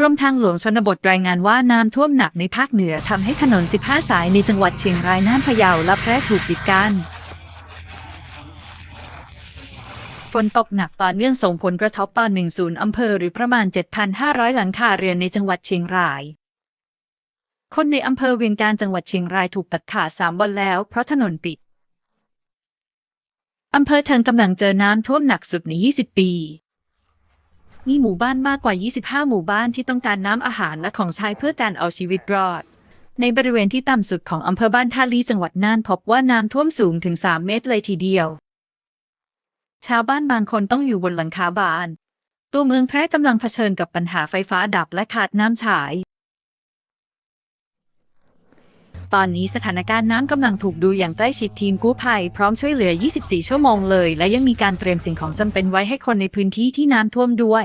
กรมทางหลวงชนบทรายงานว่าน้ำท่วมหนักในภาคเหนือทำให้ถนน 15 สายในจังหวัดเชียงรายน่านพะเยาและแพร่ถูกปิดกั้นฝนตกหนักต่อเนื่องส่งผลกระทบต่อ1ศูนย์อำเภอหรือประมาณ 7,500 หลังคาเรือนในจังหวัดเชียงราย คนในอำเภอเวียงการจังหวัดเชียงรายถูกตัดขาด3วันแล้วเพราะถนนปิด อำเภอเทิงกำลังเจอน้ำท่วมหนักสุดใน 20 ปี มีหมู่บ้านมากกว่า 25 หมู่บ้านที่ต้องการน้ำอาหารและของใช้เพื่อการเอาชีวิตรอด ในบริเวณที่ต่ำสุดของอำเภอบ้านท่าลีจังหวัดน่านพบว่าน้ำท่วมสูงถึง 3 เมตรเลยทีเดียว ชาวบ้านบางคนต้องอยู่บนหลังคาบ้าน ตัวเมืองแพร่กำลังเผชิญกับปัญหาไฟฟ้าดับและขาดน้ำฉาย ตอนนี้สถานการณ์น้ำกำลังถูกดูอย่างใกล้ชิดทีมกู้ภัยพร้อมช่วยเหลือ 24 ชั่วโมงเลย และยังมีการเตรียมสิ่งของจำเป็นไว้ให้คนในพื้นที่ที่น้ำท่วมด้วย